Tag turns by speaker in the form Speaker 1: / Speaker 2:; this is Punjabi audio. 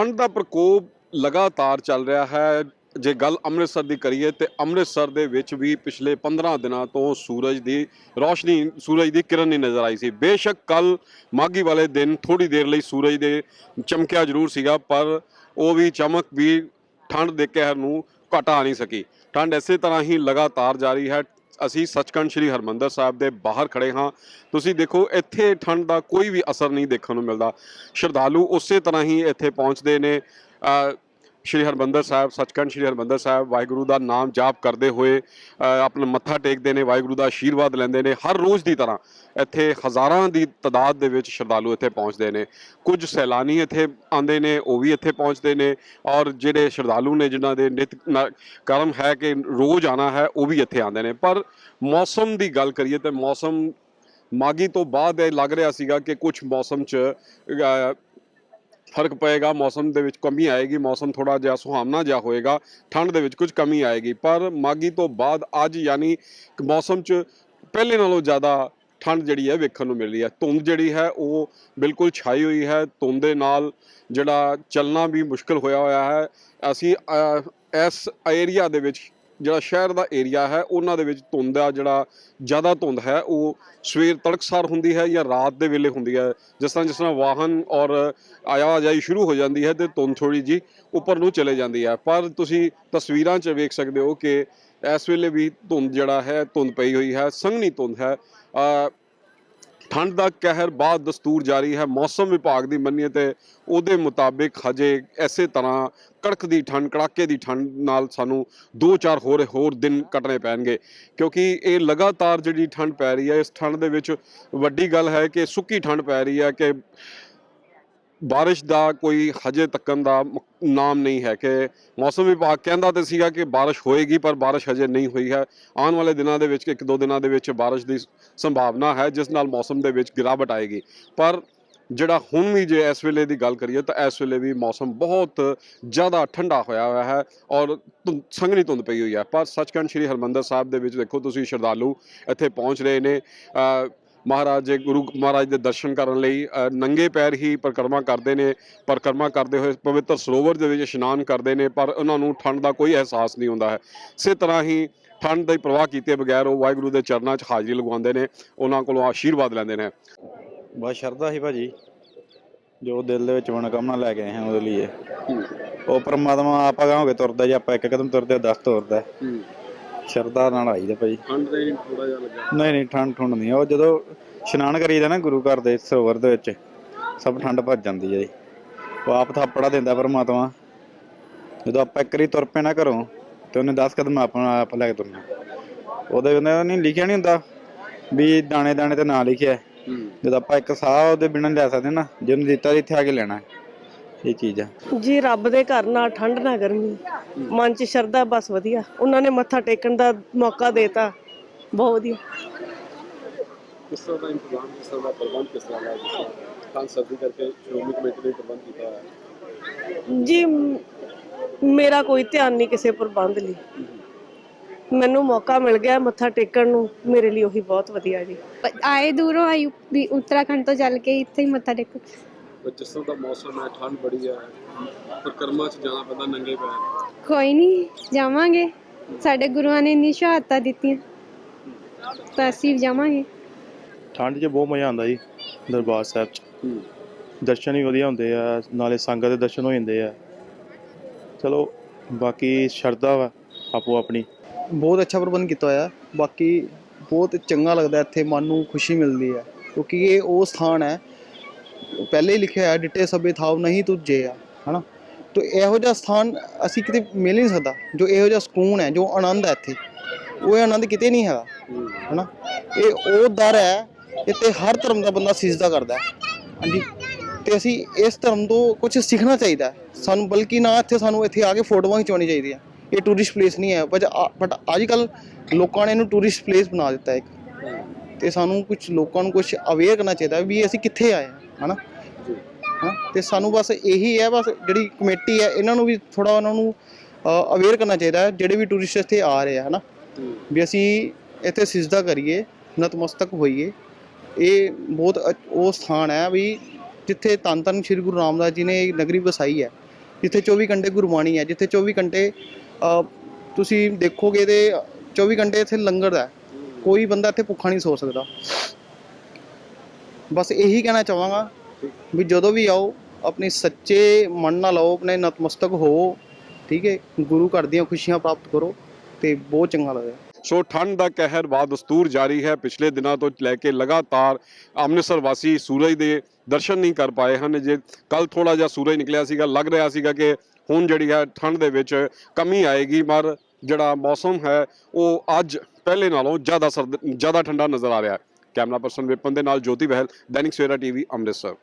Speaker 1: ਠੰਡ ਦਾ ਪ੍ਰਕੋਪ ਲਗਾਤਾਰ ਚੱਲ ਰਿਹਾ ਹੈ। ਜੇ ਗੱਲ ਅੰਮ੍ਰਿਤਸਰ ਦੀ ਕਰੀਏ ਤੇ ਅੰਮ੍ਰਿਤਸਰ ਦੇ ਵਿੱਚ ਵੀ ਪਿਛਲੇ 15 ਦਿਨਾਂ ਤੋਂ ਸੂਰਜ ਦੀ ਰੋਸ਼ਨੀ, ਸੂਰਜ ਦੀ ਕਿਰਨ ਨਹੀਂ ਨਜ਼ਰ ਆਈ ਸੀ। ਬੇਸ਼ੱਕ ਕੱਲ ਮਾਗੀ ਵਾਲੇ ਦਿਨ ਥੋੜੀ ਦੇਰ ਲਈ ਸੂਰਜ ਦੇ ਚਮਕਿਆ ਜ਼ਰੂਰ ਸੀਗਾ, ਪਰ ਉਹ ਵੀ ਚਮਕ ਵੀ ਠੰਡ ਦੇ ਕਹਿਰ ਨੂੰ ਘਟਾ ਨਹੀਂ ਸਕੀ। ਠੰਡ ਇਸੇ ਤਰ੍ਹਾਂ ਹੀ ਲਗਾਤਾਰ ਜਾਰੀ ਹੈ। ਅਸੀਂ ਸੱਚਖੰਡ ਸ੍ਰੀ ਹਰਮੰਦਰ ਸਾਹਿਬ ਦੇ ਬਾਹਰ ਖੜੇ ਹਾਂ। ਤੁਸੀਂ ਦੇਖੋ, ਇੱਥੇ ਠੰਡ ਦਾ ਕੋਈ ਵੀ ਅਸਰ ਨਹੀਂ ਦੇਖਣ ਨੂੰ ਮਿਲਦਾ। ਸ਼ਰਧਾਲੂ ਉਸੇ ਤਰ੍ਹਾਂ ਹੀ ਇੱਥੇ ਪਹੁੰਚਦੇ ਨੇ। ਸ਼੍ਰੀ ਹਰਮੰਦਰ ਸਾਹਿਬ, ਸੱਚਖੰਡ ਸ਼੍ਰੀ ਹਰਮੰਦਰ ਸਾਹਿਬ, ਵਾਹਿਗੁਰੂ ਦਾ ਨਾਮ ਜਾਪ ਕਰਦੇ ਹੋਏ ਆਪਣਾ ਮੱਥਾ ਟੇਕਦੇ ਨੇ, ਵਾਹਿਗੁਰੂ ਦਾ ਆਸ਼ੀਰਵਾਦ ਲੈਂਦੇ ਨੇ, ਹਰ ਰੋਜ਼ ਦੀ ਤਰ੍ਹਾਂ ਇੱਥੇ ਹਜ਼ਾਰਾਂ ਦੀ ਤਦਾਦ ਦੇ ਵਿੱਚ ਸ਼ਰਧਾਲੂ ਇੱਥੇ ਪਹੁੰਚਦੇ ਨੇ। ਕੁਝ ਸੈਲਾਨੀ ਇੱਥੇ ਆਉਂਦੇ ਨੇ, ਉਹ ਵੀ ਇੱਥੇ ਪਹੁੰਚਦੇ ਨੇ ਔਰ ਜਿਹੜੇ ਸ਼ਰਧਾਲੂ ਨੇ, ਜਿਨ੍ਹਾਂ ਦੇ ਨਿਤ ਨ- ਕਰਮ ਹੈ ਕਿ ਰੋਜ਼ ਆਣਾ ਹੈ, ਉਹ ਵੀ ਇੱਥੇ ਆਉਂਦੇ ਨੇ। ਪਰ ਮੌਸਮ ਦੀ ਗੱਲ ਕਰੀਏ ਤੇ ਮੌਸਮ ਮਾਗੀ ਤੋਂ ਬਾਅਦ ਇਹ ਲੱਗ ਰਿਹਾ ਸੀਗਾ ਕਿ ਕੁਝ ਮੌਸਮ 'ਚ ਫ਼ਰਕ ਪਏਗਾ, ਮੌਸਮ ਦੇ ਵਿੱਚ ਕਮੀ ਆਏਗੀ, ਮੌਸਮ ਥੋੜਾ ਜਿਹਾ ਸੁਹਾਵਣਾ ਜਿਹਾ ਹੋਏਗਾ, ਠੰਡ ਦੇ ਵਿੱਚ ਕੁਝ ਕਮੀ ਆਏਗੀ, ਪਰ ਮਾਗੀ ਤੋਂ ਬਾਅਦ ਅੱਜ ਯਾਨੀ ਮੌਸਮ 'ਚ ਪਹਿਲੇ ਨਾਲੋਂ ਜ਼ਿਆਦਾ ਠੰਡ ਜਿਹੜੀ ਹੈ ਵੇਖਣ ਨੂੰ ਮਿਲ ਰਹੀ ਹੈ। ਧੁੰਦ ਜਿਹੜੀ ਹੈ ਉਹ ਬਿਲਕੁਲ ਛਾਈ ਹੋਈ ਹੈ, ਧੁੰਦ ਦੇ ਨਾਲ ਜਿਹੜਾ ਚੱਲਣਾ ਵੀ ਮੁਸ਼ਕਲ ਹੋਇਆ ਹੋਇਆ ਹੈ। ਅਸੀਂ ਇਸ ਏਰੀਆ ਦੇ ਵਿੱਚ ਜਿਹੜਾ ਸ਼ਹਿਰ ਦਾ ਏਰੀਆ ਹੈ, ਉਹਨਾਂ ਦੇ ਵਿੱਚ ਧੁੰਦ ਦਾ ਜਿਹੜਾ ਜ਼ਿਆਦਾ ਧੁੰਦ ਹੈ, ਉਹ ਸਵੇਰ ਤੜਕਸਾਰ ਹੁੰਦੀ ਹੈ ਜਾਂ ਰਾਤ ਦੇ ਵੇਲੇ ਹੁੰਦੀ ਹੈ। ਜਿਸ ਤਰ੍ਹਾਂ ਜਿਸ ਤਰ੍ਹਾਂ ਵਾਹਨ ਔਰ ਆਵਾਜਾਈ ਸ਼ੁਰੂ ਹੋ ਜਾਂਦੀ ਹੈ ਤੇ ਧੁੰਦ ਥੋੜੀ ਜੀ ਉੱਪਰ ਨੂੰ ਚਲੇ ਜਾਂਦੀ ਹੈ। ਪਰ ਤੁਸੀਂ ਤਸਵੀਰਾਂ 'ਚ ਵੇਖ ਸਕਦੇ ਹੋ ਕਿ ਇਸ ਵੇਲੇ ਵੀ ਧੁੰਦ ਜਿਹੜਾ ਹੈ, ਧੁੰਦ ਪਈ ਹੋਈ ਹੈ, ਸੰਘਣੀ ਧੁੰਦ ਹੈ। ਠੰਡ ਦਾ ਕਹਿਰ ਬਾਅਦ ਦਸਤੂਰ ਜਾਰੀ ਹੈ। ਮੌਸਮ ਵਿਭਾਗ ਦੀ ਮੰਨੀਏ ਤੇ ਉਹਦੇ ਮੁਤਾਬਿਕ ਹਜੇ ਐਸੇ ਤਰ੍ਹਾਂ ਕੜਕ ਦੀ ਠੰਡ, ਕੜਾਕੇ ਦੀ ਠੰਡ ਨਾਲ ਸਾਨੂੰ 2-4 ਹੋਰ ਹੋਰ ਦਿਨ ਕੱਟਣੇ ਪੈਣਗੇ। ਕਿਉਂਕਿ ਇਹ ਲਗਾਤਾਰ ਜਿਹੜੀ ਠੰਡ ਪੈ ਰਹੀ ਹੈ, ਇਸ ਠੰਡ ਦੇ ਵਿੱਚ ਵੱਡੀ ਗੱਲ ਹੈ ਕਿ ਸੁੱਕੀ ਠੰਡ ਪੈ ਰਹੀ ਹੈ ਕਿ ਬਾਰਿਸ਼ ਦਾ ਕੋਈ ਹਜੇ ਤੱਕਨ ਦਾ ਨਾਮ ਨਹੀਂ ਹੈ ਕਿ ਮੌਸਮ ਵਿਭਾਗ ਕਹਿੰਦਾ ਤੇ ਸੀਗਾ ਕਿ ਬਾਰਿਸ਼ ਹੋਏਗੀ, ਪਰ ਬਾਰਿਸ਼ ਹਜੇ ਨਹੀਂ ਹੋਈ ਹੈ। ਆਉਣ ਵਾਲੇ ਦਿਨਾਂ ਦੇ ਵਿੱਚ ਇੱਕ ਦੋ ਦਿਨਾਂ ਦੇ ਵਿੱਚ ਬਾਰਿਸ਼ ਦੀ ਸੰਭਾਵਨਾ ਹੈ, ਜਿਸ ਨਾਲ ਮੌਸਮ ਦੇ ਵਿੱਚ ਗਿਰਾਵਟ ਆਏਗੀ। ਪਰ ਜਿਹੜਾ ਹੁਣ ਵੀ ਜੇ ਇਸ ਵੇਲੇ ਦੀ ਗੱਲ ਕਰੀਏ ਤਾਂ ਇਸ ਵੇਲੇ ਵੀ ਮੌਸਮ ਬਹੁਤ ਜ਼ਿਆਦਾ ਠੰਡਾ ਹੋਇਆ ਹੋਇਆ ਹੈ ਔਰ ਧੁੰਦ- ਸੰਘਣੀ ਧੁੰਦ ਪਈ ਹੋਈ ਹੈ। ਪਰ ਸੱਚਖੰਡ ਸ੍ਰੀ ਹਰਮੰਦਰ ਸਾਹਿਬ ਦੇ ਵਿੱਚ ਦੇਖੋ ਤੁਸੀਂ ਸ਼ਰਧਾਲੂ ਇੱਥੇ ਪਹੁੰਚ ਰਹੇ ਨੇ। ਮਹਾਰਾਜ ਜੀ ਗੁਰੂ ਮਹਾਰਾਜ ਦੇ ਦਰਸ਼ਨ ਕਰਨ ਲਈ ਨੰਗੇ ਪੈਰ ਹੀ ਪਰਿਕਰਮਾ ਕਰਦੇ ਨੇ ਪਰਿਕਰਮਾ ਕਰਦੇ ਹੋਏ ਪਵਿੱਤਰ ਸਰੋਵਰ ਦੇ ਵਿੱਚ ਇਸ਼ਨਾਨ ਕਰਦੇ ਨੇ ਪਰ ਉਹਨਾਂ ਨੂੰ ਠੰਡ ਦਾ ਕੋਈ ਅਹਿਸਾਸ ਨਹੀਂ ਹੁੰਦਾ ਹੈ। ਇਸੇ ਤਰ੍ਹਾਂ ਹੀ ਠੰਡ ਦੀ ਪਰਵਾਹ ਕੀਤੇ ਬਗੈਰ ਉਹ ਵਾਹਿਗੁਰੂ ਦੇ ਚਰਨਾਂ 'ਚ ਹਾਜ਼ਰੀ ਲਗਵਾਉਂਦੇ ਨੇ ਉਹਨਾਂ ਕੋਲੋਂ ਆਸ਼ੀਰਵਾਦ ਲੈਂਦੇ ਨੇ।
Speaker 2: ਬਸ ਸ਼ਰਧਾ ਸੀ ਭਾਜੀ ਜੋ ਦਿਲ ਦੇ ਵਿੱਚ ਮਨੋਕਾਮਨਾ ਲੈ ਕੇ ਆਏ ਹਾਂ ਉਹਦੇ ਲਈ। ਉਹ ਪਰਮਾਤਮਾ ਆਪਾਂ ਕਹਾਂਗੇ ਤੁਰਦਾ ਜੇ ਆਪਾਂ ਇੱਕ ਕਦਮ ਤੁਰਦੇ 10 ਤੁਰਦਾ। ਸ਼ਰਧਾ ਨਾਲ ਆਈਦਾ ਭਾਜੀ
Speaker 1: ਠੰਡ ਦੇ ਥੋੜਾ ਜਿਹਾ ਲੱਗਾ।
Speaker 2: ਨਹੀਂ ਨਹੀਂ ਠੰਡ ਠੁੰਡ ਨਹੀਂ। ਉਹ ਜਦੋਂ ਇਸ਼ਨਾਨ ਕਰੀਦਾ ਨਾ ਗੁਰੂ ਘਰ ਦੇ ਸਰੋਵਰ ਦੇ ਵਿੱਚ ਸਭ ਠੰਡ ਭੱਜ ਜਾਂਦੀ ਹੈ ਜੀ। ਉਹ ਆਪ ਥਾਪੜਾ ਦਿੰਦਾ ਪਰਮਾਤਮਾ। ਜਦੋਂ ਆਪਾਂ ਇੱਕ ਵਾਰੀ ਤੁਰ ਪੈਣਾ ਘਰੋਂ ਤੇ ਉਹਨੇ 10 ਕਦਮ ਆਪਣਾ ਆਪ ਲੈ ਕੇ ਤੁਰਨਾ। ਉਹਦੇ ਉਹਨੇ ਨਹੀਂ ਲਿਖਿਆ ਨਹੀਂ ਹੁੰਦਾ ਵੀ ਦਾਣੇ ਦਾਣੇ ਤੇ ਨਾਂ ਲਿਖਿਆ। ਜਦੋਂ ਆਪਾਂ ਇੱਕ ਸਾਹ ਉਹਦੇ ਬਿਨਾਂ ਲੈ ਸਕਦੇ ਨਾ ਜਿਹਨੂੰ ਦਿੱਤਾ ਇੱਥੇ ਆ ਕੇ ਲੈਣਾ। ਇਹ ਚੀਜ਼ ਆ।
Speaker 3: ਜੀ ਰੱਬ ਦੇ ਘਰ ਨਾਲ ਠੰਡ ਨਾ ਗਰਮੀ। ਮਨ ਚ ਸ਼ਰਧਾ ਬਸ ਵਧੀਆ। ਉਹਨਾਂ ਨੇ ਮੱਥਾ ਟੇਕਣ ਦਾ ਮੌਕਾ ਦੇਤਾ। ਬਹੁਤ ਵਧੀਆ।
Speaker 1: ਕਿਸ ਤਰ੍ਹਾਂ ਦਾ ਇੰਤਜ਼ਾਮ ਕਿਸ ਤਰ੍ਹਾਂ ਦਾ ਪ੍ਰਬੰਧ ਕਿਸ ਤਰ੍ਹਾਂ ਦਾ ਹੈ ਖਾਨ ਸਰਦੀ ਕਰਕੇ ਸ਼੍ਰੋਮਣੀ ਕਮੇਟੀ ਨੇ ਪ੍ਰਬੰਧ ਕੀਤਾ ਹੋਇਆ? ਹੈ
Speaker 3: ਜੀ ਮ- ਮੇਰਾ ਕੋਈ ਧਿਆਨ ਨਹੀਂ ਕਿਸੇ ਪ੍ਰਬੰਧ ਲਈ। ਮੈਨੂੰ ਮੌਕਾ ਮਿਲ ਗਿਆ ਮੱਥਾ ਟੇਕਣ ਨੂੰ। ਮੇਰੇ ਲਈ ਉਹੀ ਬਹੁਤ ਵਧੀਆ ਜੀ।
Speaker 4: ਪ- ਆਏ ਦੂਰੋਂ ਆਈ ਵੀ ਉੱਤਰਾਖੰਡ ਤੋਂ ਚੱਲ ਕੇ ਇੱਥੇ ਹੀ ਮੱਥਾ ਟੇਕ।
Speaker 1: ਪਰ ਜਿਸ ਤਰ੍ਹਾਂ ਦਾ ਮੌਸਮ ਹੈ ਠੰਡ ਬੜੀ ਹੈ ਪਰਿਕਰਮਾ 'ਚ ਜਾਣਾ ਪੈਂਦਾ ਨੰਗੇ ਪੈਰ
Speaker 4: ਕੋਈ ਨਹੀਂ ਜਾਵਾਂਗੇ। ਸਾਡੇ ਗੁਰੂਆਂ ਨੇ ਇੰਨੀ ਸ਼ਹਾਦਤਾਂ ਦਿੱਤੀਆਂ ਤਾਂ ਅਸੀਂ ਵੀ ਜਾਵਾਂਗੇ।
Speaker 5: ਠੰਡ 'ਚ ਬਹੁਤ ਮਜ਼ਾ ਆਉਂਦਾ ਜੀ ਦਰਬਾਰ ਸਾਹਿਬ 'ਚ। ਦਰਸ਼ਨ ਵੀ ਵਧੀਆ ਹੁੰਦੇ ਆ ਨਾਲੇ ਸੰਗਤ ਦੇ ਦਰਸ਼ਨ ਹੋ ਜਾਂਦੇ ਆ। ਚਲੋ ਬਾਕੀ ਸ਼ਰਧਾ ਵਾ ਆਪੋ ਆਪਣੀ।
Speaker 6: ਬਹੁਤ ਅੱਛਾ ਪ੍ਰਬੰਧ ਕੀਤਾ ਹੋਇਆ ਬਾਕੀ ਬਹੁਤ ਚੰਗਾ ਲੱਗਦਾ ਇੱਥੇ ਮਨ ਨੂੰ ਖੁਸ਼ੀ ਮਿਲਦੀ ਹੈ। ਕਿਉਂਕਿ ਇਹ ਉਹ ਸਥਾਨ ਹੈ ਪਹਿਲੇ ਹੀ ਲਿਖਿਆ ਹੈ ਡਿੱਟੇ ਸਭੇ ਥਾਵ ਨਹੀਂ ਤੁਝੇ ਆ, ਹਨਾ? ਤੋ ਇਹੋ ਜਿਹਾ ਸਥਾਨ ਅਸੀਂ ਕਿਤੇ ਮਿਲ ਹੀ ਨਹੀਂ ਸਕਦਾ, ਜੋ ਇਹੋ ਜਿਹਾ ਸਕੂਨ ਹੈ, ਜੋ ਆਨੰਦ ਹੈ ਇੱਥੇ। ਉਹ ਆਨੰਦ ਕਿਤੇ ਨਹੀਂ ਹੈਗਾ, ਹਨਾ? ਇਹ ਉਹ ਦਰ ਹੈ, ਇੱਥੇ ਹਰ ਧਰਮ ਦਾ ਬੰਦਾ ਸਿਜਦਾ ਕਰਦਾ ਹੈ, ਹਾਂਜੀ? ਤੇ ਅਸੀਂ ਇਸ ਧਰਮ ਤੋਂ ਕੁਝ ਸਿੱਖਣਾ ਚਾਹੀਦਾ ਸਾਨੂੰ, ਬਲਕਿ ਨਾ ਇੱਥੇ ਸਾਨੂੰ ਇੱਥੇ ਆ ਕੇ ਫੋਟੋਆਂ ਖਿਚਾਉਣੀ ਚਾਹੀਦੀ ਹੈ ਇਹ ਟੂਰਿਸਟ ਪਲੇਸ ਨਹੀਂ ਹੈ ਬਟ ਬਟ ਅੱਜ ਕੱਲ ਲੋਕਾਂ ਨੇ ਇਹਨੂੰ ਟੂਰਿਸਟ ਪਲੇਸ ਬਣਾ ਦਿੱਤਾ ਇੱਕ। ਤੇ ਸਾਨੂੰ ਕੁਝ ਲੋਕਾਂ ਨੂੰ ਕੁਝ ਅਵੇਅਰ ਕਰਨਾ ਚਾਹੀਦਾ ਵੀ ਅਸੀਂ ਕਿੱਥੇ ਆਏ ਹਾਂ ਹਨਾ? ਹਾਂ ਤੇ ਸਾਨੂੰ ਬਸ ਇਹੀ ਹੈ ਬਸ ਜਿਹੜੀ ਕਮੇਟੀ ਹੈ ਇਹਨਾਂ ਨੂੰ ਵੀ ਥੋੜਾ ਉਹਨਾਂ ਨੂੰ ਅਵੇਅਰ ਕਰਨਾ ਚਾਹੀਦਾ ਹੈ ਜਿਹੜੇ ਵੀ ਟੂਰਿਸਟ ਇੱਥੇ ਆ ਰਹੇ ਆ ਹਨਾ? ਵੀ ਅਸੀਂ ਇੱਥੇ ਸਿਜਦਾ ਕਰੀਏ ਨਤਮਸਤਕ ਹੋਈਏ। ਇਹ ਬਹੁਤ ਉਹ ਸਥਾਨ ਹੈ ਵੀ ਜਿੱਥੇ ਧੰਨ ਧੰਨ ਸ੍ਰੀ ਗੁਰੂ ਰਾਮਦਾਸ ਜੀ ਨੇ ਇਹ ਨਗਰੀ ਵਸਾਈ ਹੈ ਜਿੱਥੇ 24 ਘੰਟੇ ਗੁਰਬਾਣੀ ਹੈ ਜਿੱਥੇ 24 ਘੰਟੇ ਤੁਸੀਂ ਦੇਖੋਗੇ ਤੇ 24 ਘੰਟੇ ਇੱਥੇ ਲੰਗਰ ਹੈ। ਕੋਈ ਬੰਦਾ ਇੱਥੇ ਭੁੱਖਾ ਨਹੀਂ ਸੋ ਸਕਦਾ। ਬਸ ਇਹੀ ਕਹਿਣਾ ਚਾਹਾਂਗਾ ਵੀ ਜਦੋਂ ਵੀ ਆਓ, ਆਪਣੇ ਸੱਚੇ ਮਨ ਨਾਲ ਆਓ, ਆਪਣੇ ਨਤਮਸਤਕ ਹੋਵੋ ਠੀਕ ਹੈ, ਗੁਰੂ ਘਰ ਦੀਆਂ ਖੁਸ਼ੀਆਂ ਪ੍ਰਾਪਤ ਕਰੋ ਤੇ ਬਹੁਤ ਚੰਗਾ ਲੱਗਦਾ।
Speaker 1: ਸੋ ਠੰਡ ਦਾ ਕਹਿਰ ਬਾਦਸਤੂਰ ਜਾਰੀ ਹੈ। ਪਿਛਲੇ ਦਿਨਾਂ ਤੋਂ ਲੈ ਕੇ ਲਗਾਤਾਰ ਅੰਮ੍ਰਿਤਸਰ ਵਾਸੀ ਸੂਰਜ ਦੇ ਦਰਸ਼ਨ ਨਹੀਂ ਕਰ ਪਾਏ ਹਨ। ਜੇ ਕੱਲ ਥੋੜਾ ਜਿਹਾ ਸੂਰਜ ਨਿਕਲਿਆ ਸੀਗਾ, ਲੱਗ ਰਿਹਾ ਸੀਗਾ ਕਿ ਹੁਣ ਜਿਹੜੀ ਹੈ ਠੰਡ ਦੇ ਵਿੱਚ ਕਮੀ ਆਏਗੀ, ਪਰ ਜਿਹੜਾ ਮੌਸਮ ਹੈ, ਉਹ ਅੱਜ ਪਹਿਲੇ ਨਾਲੋਂ ਜ਼ਿਆਦਾ ਸਰਦ, ਜ਼ਿਆਦਾ ਠੰਡਾ ਨਜ਼ਰ ਆ ਰਿਹਾ ਹੈ। ਕੈਮਰਾ ਪਰਸਨ ਵਿਪਨ ਦੇ ਨਾਲ ਜੋਤੀ ਬਹਿਲ, ਦੈਨਿਕ ਸਵੇਰਾ ਟੀਵੀ, ਅੰਮ੍ਰਿਤਸਰ।